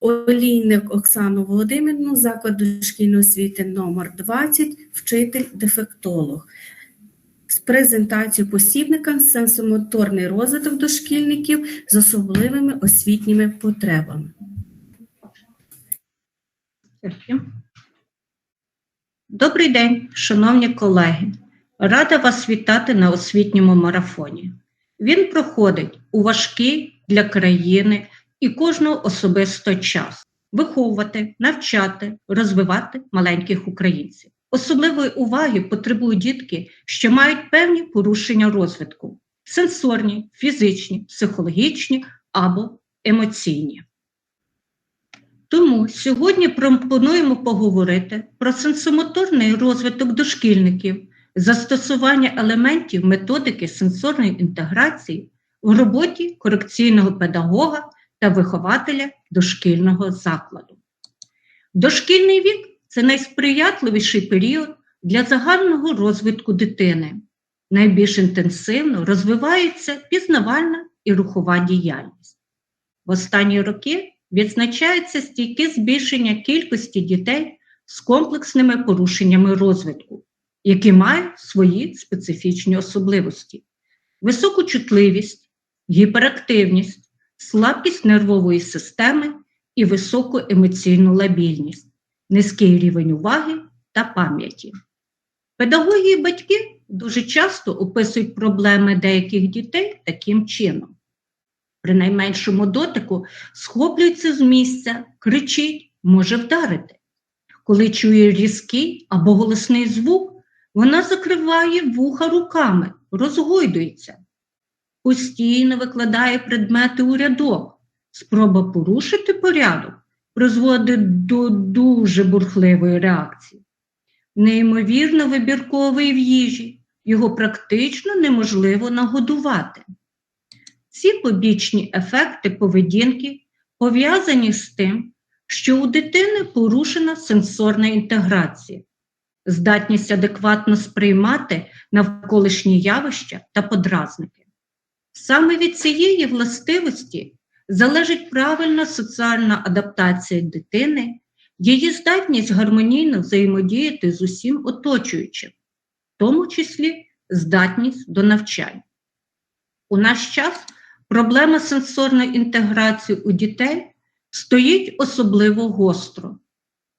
Олійник Оксану Володимирівну, заклад дошкільної освіти номер 20, вчитель-дефектолог. З презентацією посібника «Сенсомоторний розвиток дошкільників з особливими освітніми потребами. Добрий день, шановні колеги. Рада вас вітати на освітньому марафоні. Він проходить у важкий для країни і кожного особисто час виховувати, навчати, розвивати маленьких українців. Особливої уваги потребують дітки, що мають певні порушення розвитку: сенсорні, фізичні, психологічні або емоційні. Тому сьогодні пропонуємо поговорити про сенсомоторний розвиток дошкільників, застосування елементів методики сенсорної інтеграції в роботі корекційного педагога та вихователя дошкільного закладу. Дошкільний вік це найсприятливіший період для загального розвитку дитини. Найбільш інтенсивно розвивається пізнавальна і рухова діяльність. В останні роки відзначається стійке збільшення кількості дітей з комплексними порушеннями розвитку, які мають свої специфічні особливості, високу чутливість, гіперактивність, слабкість нервової системи і високу емоційну лабільність, низький рівень уваги та пам'яті. Педагоги і батьки дуже часто описують проблеми деяких дітей таким чином. При найменшому дотику схоплюється з місця, кричить, може вдарити. Коли чує різкий або голосний звук, вона закриває вуха руками, розгойдується, постійно викладає предмети у рядок. Спроба порушити порядок призводить до дуже бурхливої реакції. Неймовірно вибірковий в їжі, його практично неможливо нагодувати. Ці побічні ефекти поведінки пов'язані з тим, що у дитини порушена сенсорна інтеграція, здатність адекватно сприймати навколишні явища та подразники. Саме від цієї властивості залежить правильна соціальна адаптація дитини, її здатність гармонійно взаємодіяти з усім оточуючим, в тому числі здатність до навчання. У наш час проблема сенсорної інтеграції у дітей стоїть особливо гостро,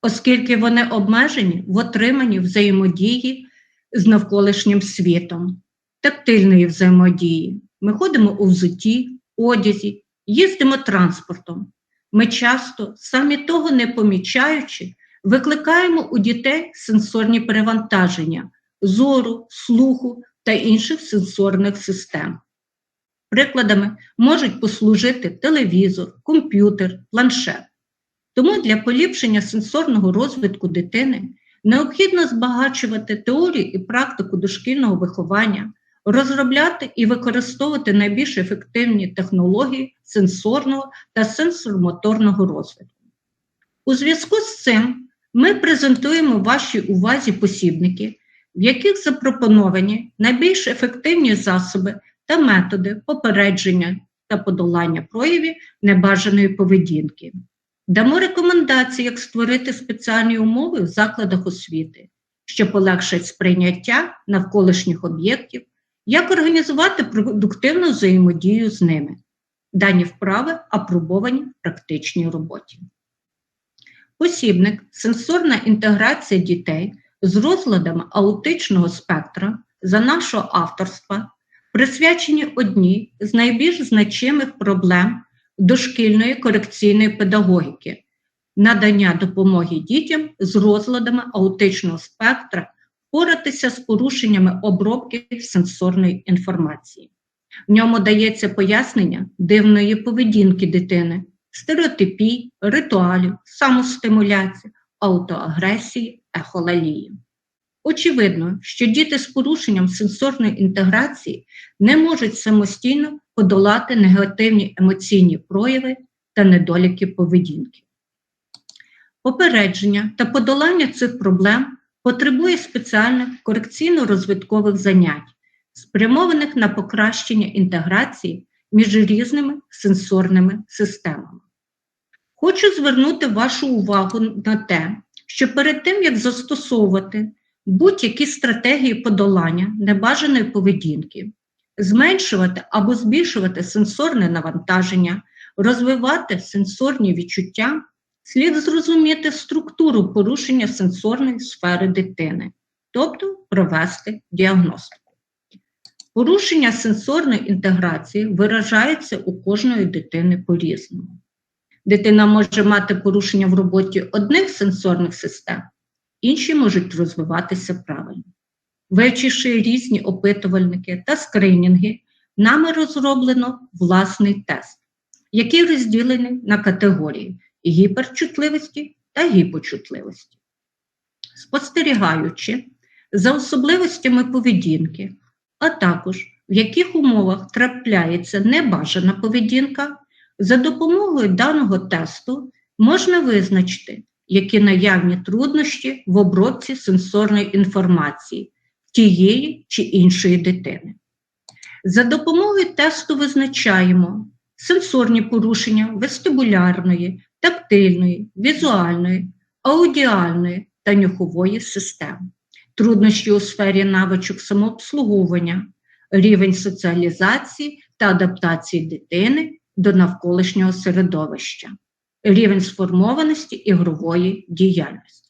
оскільки вони обмежені в отриманні взаємодії з навколишнім світом, тактильної взаємодії. Ми ходимо у взутті, одязі, їздимо транспортом. Ми часто, самі того не помічаючи, викликаємо у дітей сенсорні перевантаження зору, слуху та інших сенсорних систем. Прикладами можуть послужити телевізор, комп'ютер, планшет. Тому для поліпшення сенсорного розвитку дитини необхідно збагачувати теорію і практику дошкільного виховання, розробляти і використовувати найбільш ефективні технології сенсорного та сенсормоторного розвитку. У зв'язку з цим ми презентуємо вашій увазі посібники, в яких запропоновані найбільш ефективні засоби та методи попередження та подолання проявів небажаної поведінки. Дамо рекомендації, як створити спеціальні умови в закладах освіти, що полегшать сприйняття навколишніх об'єктів, як організувати продуктивну взаємодію з ними. Дані вправи апробовані в практичній роботі. Посібник сенсорна інтеграція дітей з розладами аутичного спектра за нашого авторства присвячені одній з найбільш значимих проблем дошкільної корекційної педагогіки надання допомоги дітям з розладами аутичного спектра впоратися з порушеннями обробки сенсорної інформації. В ньому дається пояснення дивної поведінки дитини, стереотипій, ритуалів, самостимуляції, аутоагресії, ехолалії. Очевидно, що діти з порушенням сенсорної інтеграції не можуть самостійно подолати негативні емоційні прояви та недоліки поведінки. Попередження та подолання цих проблем потребує спеціальних корекційно-розвиткових занять, спрямованих на покращення інтеграції між різними сенсорними системами. Хочу звернути вашу увагу на те, що перед тим, як застосовувати будь-які стратегії подолання небажаної поведінки, зменшувати або збільшувати сенсорне навантаження, розвивати сенсорні відчуття, слід зрозуміти структуру порушення сенсорної сфери дитини, тобто провести діагностику. Порушення сенсорної інтеграції виражається у кожної дитини по-різному. Дитина може мати порушення в роботі одних сенсорних систем, інші можуть розвиватися правильно. Вивчивши різні опитувальники та скринінги, нами розроблено власний тест, який розділений на категорії гіперчутливості та гіпочутливості. Спостерігаючи за особливостями поведінки, а також в яких умовах трапляється небажана поведінка, за допомогою даного тесту можна визначити, які наявні труднощі в обробці сенсорної інформації тієї чи іншої дитини. За допомогою тесту визначаємо сенсорні порушення вестибулярної, тактильної, візуальної, аудіальної та нюхової систем, труднощі у сфері навичок самообслуговування, рівень соціалізації та адаптації дитини до навколишнього середовища, рівень сформованості ігрової діяльності.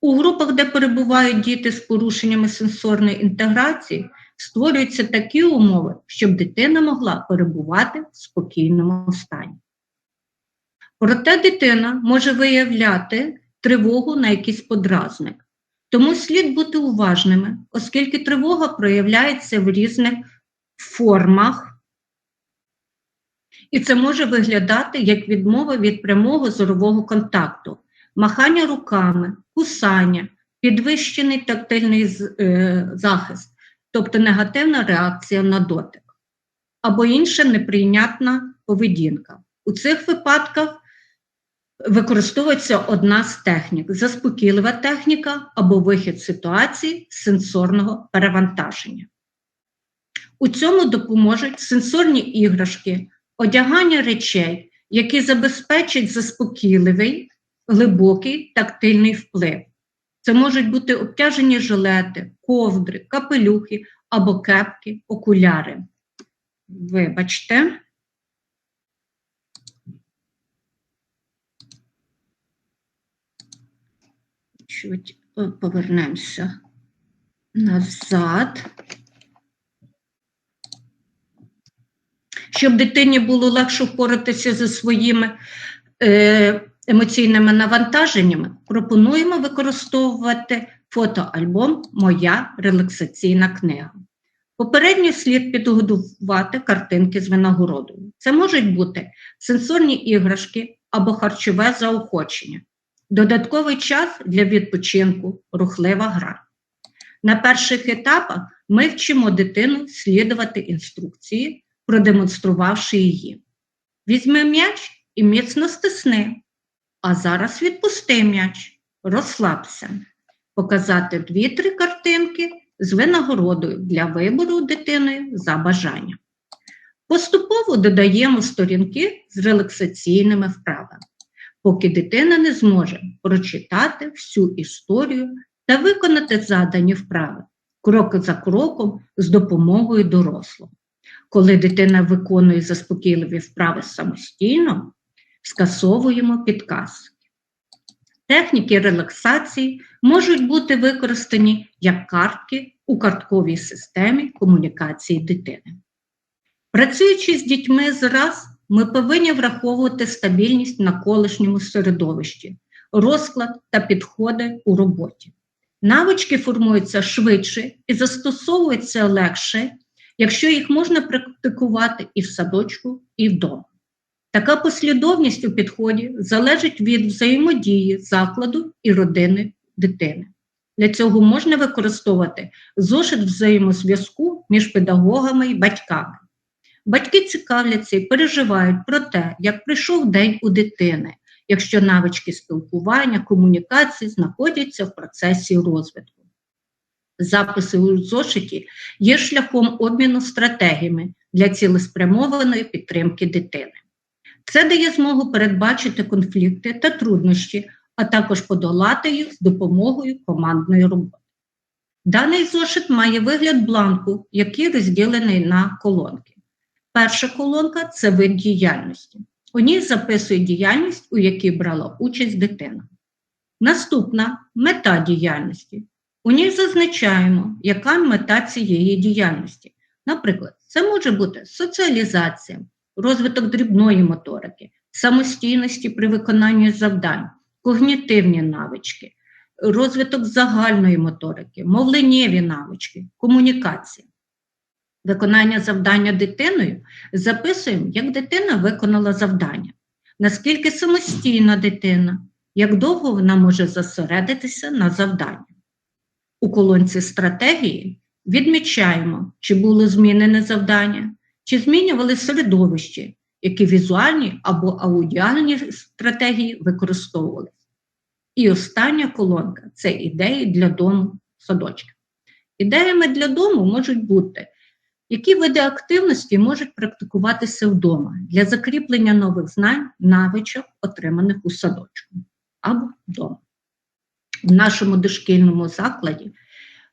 У групах, де перебувають діти з порушеннями сенсорної інтеграції, створюються такі умови, щоб дитина могла перебувати в спокійному стані. Проте дитина може виявляти тривогу на якийсь подразник, тому слід бути уважними, оскільки тривога проявляється в різних формах. І це може виглядати як відмова від прямого зорового контакту, махання руками, кусання, підвищений тактильний е, захист, тобто негативна реакція на дотик, або інша неприйнятна поведінка. У цих випадках використовується одна з технік заспокійлива техніка або вихід ситуації сенсорного перевантаження. У цьому допоможуть сенсорні іграшки, одягання речей, які забезпечать заспокійливий, глибокий тактильний вплив. Це можуть бути обтяжені жилети, ковдри, капелюхи або кепки, окуляри. Вибачте. Чуть повернемося назад. Щоб дитині було легше впоратися зі своїми е, емоційними навантаженнями, пропонуємо використовувати фотоальбом Моя релаксаційна книга. Попередньо слід підготувати картинки з винагородою. Це можуть бути сенсорні іграшки або харчове заохочення, додатковий час для відпочинку, рухлива гра. На перших етапах ми вчимо дитину слідувати інструкції, продемонструвавши її. Візьми м'яч і міцно стисни, а зараз відпусти м'яч, розслабся, показати дві-три картинки з винагородою для вибору дитиною за бажанням. Поступово додаємо сторінки з релаксаційними вправами, поки дитина не зможе прочитати всю історію та виконати задані вправи крок за кроком з допомогою дорослого. Коли дитина виконує заспокійливі вправи самостійно, скасовуємо підказки. Техніки релаксації можуть бути використані як картки у картковій системі комунікації дитини. Працюючи з дітьми зраз, ми повинні враховувати стабільність на колишньому середовищі, розклад та підходи у роботі. Навички формуються швидше і застосовуються легше, якщо їх можна практикувати і в садочку, і вдома. Така послідовність у підході залежить від взаємодії закладу і родини дитини. Для цього можна використовувати зошит взаємозв'язку між педагогами і батьками. Батьки цікавляться і переживають про те, як прийшов день у дитини, якщо навички спілкування, комунікації знаходяться в процесі розвитку. Записи у зошиті є шляхом обміну стратегіями для цілеспрямованої підтримки дитини. Це дає змогу передбачити конфлікти та труднощі, а також подолати їх з допомогою командної роботи. Даний зошит має вигляд бланку, який розділений на колонки. Перша колонка це вид діяльності. У ній записує діяльність, у якій брала участь дитина. Наступна мета діяльності. У ній зазначаємо, яка мета цієї діяльності. Наприклад, це може бути соціалізація, розвиток дрібної моторики, самостійності при виконанні завдань, когнітивні навички, розвиток загальної моторики, мовленнєві навички, комунікація. Виконання завдання дитиною записуємо, як дитина виконала завдання, наскільки самостійна дитина, як довго вона може зосередитися на завданні. У колонці стратегії відмічаємо, чи було змінене завдання, чи змінювали середовище, які візуальні або аудіальні стратегії використовувалися. І остання колонка це ідеї для дому садочка. Ідеями для дому можуть бути, які види активності можуть практикуватися вдома для закріплення нових знань, навичок, отриманих у садочку або вдома. В нашому дошкільному закладі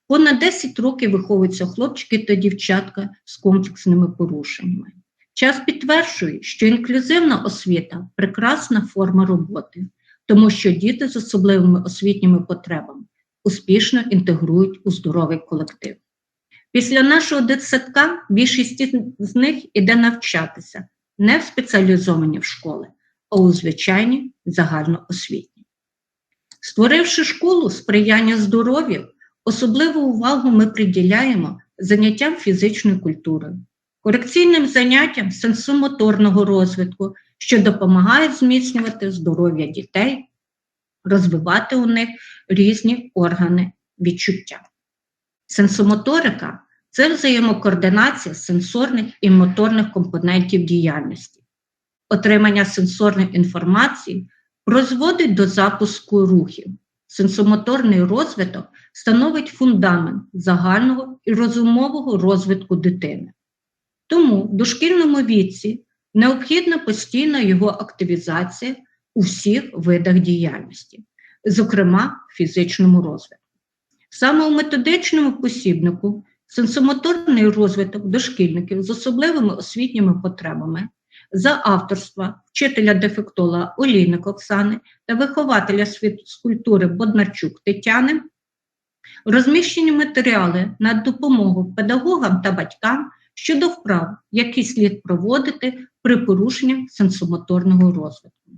понад 10 років виховуються хлопчики та дівчатка з комплексними порушеннями. Час підтверджує, що інклюзивна освіта прекрасна форма роботи, тому що діти з особливими освітніми потребами успішно інтегрують у здоровий колектив. Після нашого дитсадка більшість з них іде навчатися не в спеціалізовані в школи, а у звичайні загальноосвітні. Створивши школу сприяння здоров'ю, особливу увагу ми приділяємо заняттям фізичною культурою, корекційним заняттям сенсомоторного розвитку, що допомагає зміцнювати здоров'я дітей, розвивати у них різні органи відчуття. Сенсомоторика це взаємокоординація сенсорних і моторних компонентів діяльності. Отримання сенсорної інформації призводить до запуску рухів. Сенсомоторний розвиток становить фундамент загального і розумового розвитку дитини. Тому в дошкільному віці необхідна постійна його активізація у всіх видах діяльності, зокрема фізичному розвитку. Саме у методичному посібнику сенсомоторний розвиток дошкільників з особливими освітніми потребами за авторства вчителя-дефектолога Олійник Оксани та вихователя фізкультури Боднарчук Тетяни розміщені матеріали на допомогу педагогам та батькам щодо вправ, які слід проводити при порушенні сенсомоторного розвитку.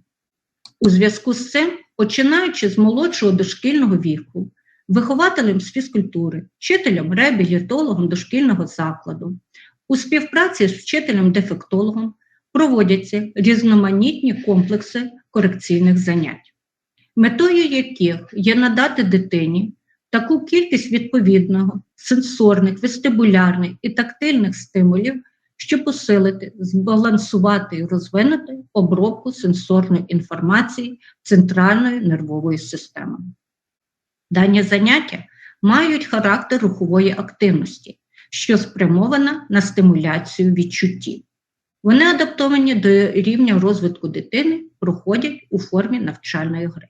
У зв'язку з цим, починаючи з молодшого дошкільного віку, вихователем з фізкультури, вчителем реабілітологом дошкільного закладу, у співпраці з вчителем-дефектологом проводяться різноманітні комплекси корекційних занять, метою яких є надати дитині таку кількість відповідного сенсорних, вестибулярних і тактильних стимулів, щоб посилити, збалансувати і розвинути обробку сенсорної інформації центральної нервової системи. Дані заняття мають характер рухової активності, що спрямована на стимуляцію відчуттів. Вони адаптовані до рівня розвитку дитини, проходять у формі навчальної гри.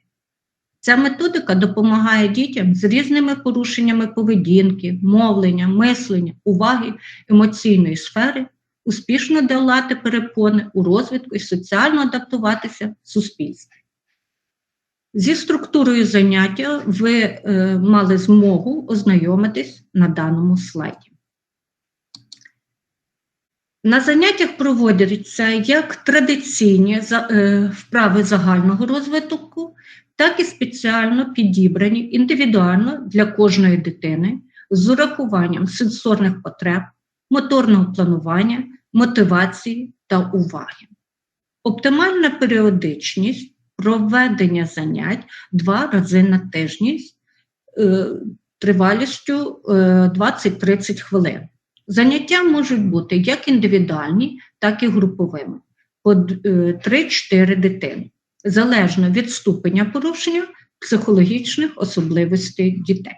Ця методика допомагає дітям з різними порушеннями поведінки, мовлення, мислення, уваги, емоційної сфери успішно долати перепони у розвитку і соціально адаптуватися в суспільстві. Зі структурою заняття ви е, мали змогу ознайомитись на даному слайді. На заняттях проводяться як традиційні е, вправи загального розвитку, так і спеціально підібрані індивідуально для кожної дитини з урахуванням сенсорних потреб, моторного планування, мотивації та уваги. Оптимальна періодичність проведення занять два рази на тиждень е, тривалістю 20-30 хвилин. Заняття можуть бути як індивідуальні, так і груповими по 3-4 дитини, залежно від ступеня порушення психологічних особливостей дітей.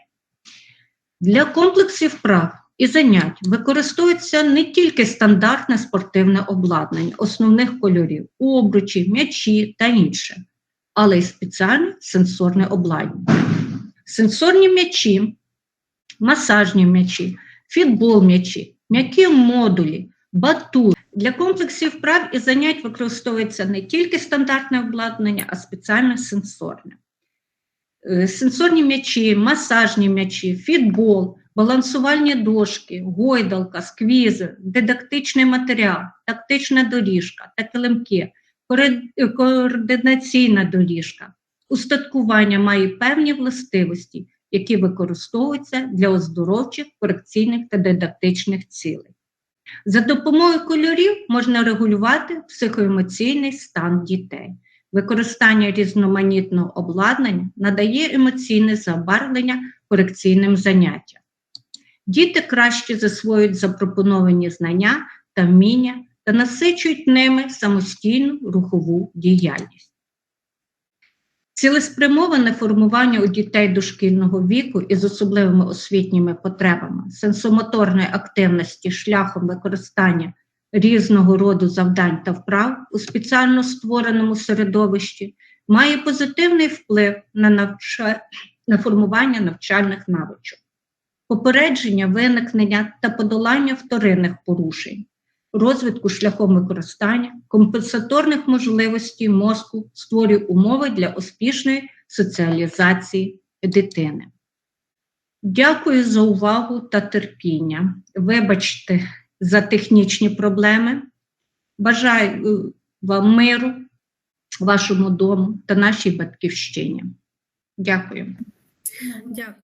Для комплексів вправ і занять використовується не тільки стандартне спортивне обладнання основних кольорів, обручі, м'ячі та інше, але й спеціальне сенсорне обладнання. Сенсорні м'ячі, масажні м'ячі, фітбол м'ячі, м'які модулі, батут. Для комплексів вправ і занять використовується не тільки стандартне обладнання, а спеціальне сенсорне. Е, Сенсорні м'ячі, масажні м'ячі, фітбол, балансувальні дошки, гойдалка, сквізи, дидактичний матеріал, тактична доріжка та килимки, координаційна доріжка. Устаткування має певні властивості, які використовуються для оздоровчих, корекційних та дидактичних цілей. За допомогою кольорів можна регулювати психоемоційний стан дітей. Використання різноманітного обладнання надає емоційне забарвлення корекційним заняттям. Діти краще засвоюють запропоновані знання та вміння та насичують ними самостійну рухову діяльність. Цілеспрямоване формування у дітей дошкільного віку із особливими освітніми потребами, сенсомоторної активності шляхом використання різного роду завдань та вправ у спеціально створеному середовищі має позитивний вплив на, навча... на формування навчальних навичок, попередження виникнення та подолання вторинних порушень, розвитку шляхом використання компенсаторних можливостей мозку створює умови для успішної соціалізації дитини. Дякую за увагу та терпіння. Вибачте за технічні проблеми. Бажаю е, вам миру, вашому дому та нашій батьківщині. Дякую. Дякую.